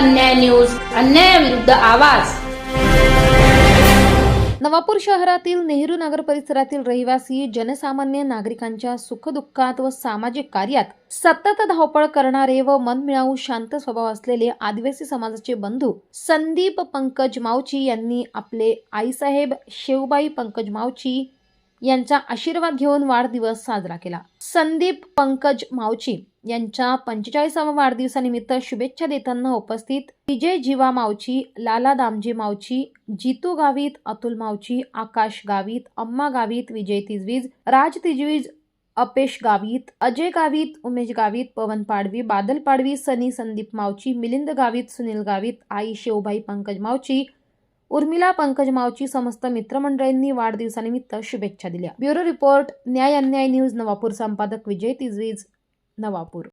अन्याय न्यूज अन्यायाविरुद्ध आवाज. नवापूर शहरातील नेहरू नगर परिसरातील रहिवासी जनसामान्य नागरिकांच्या सुखदुःखात व सामाजिक कार्यात सतत धावपळ करणारे व मनमिळावू शांत स्वभाव असलेले आदिवासी समाजाचे बंधू संदीप पंकज मावची यांनी आपले आईसाहेब शेवबाई पंकज मावची यांचा आशीर्वाद घेऊन वाढदिवस साजरा केला. संदीप पंकज मावची यांच्या पंचेचाळीसाव्या वाढदिवसानिमित्त शुभेच्छा देताना उपस्थित विजय जीवा मावची लाला दामजी मावची जितू गावित अतुल मावची आकाश गावित अम्मा गावित विजय तिजवीज राज तिजवीज अपेश गावित अजय गावित उमेश गावित पवन पाडवी बादल पाडवी सनी संदीप मावची मिलिंद गावित सुनील गावित आई शेवभाई पंकज मावची उर्मिला पंकज मावची समस्त मित्रमंडळींनी वाढदिवसानिमित्त शुभेच्छा दिल्या. ब्युरो रिपोर्ट न्याय अन्याय न्यूज नवापूर संपादक विजय तिजवीज नवापूर.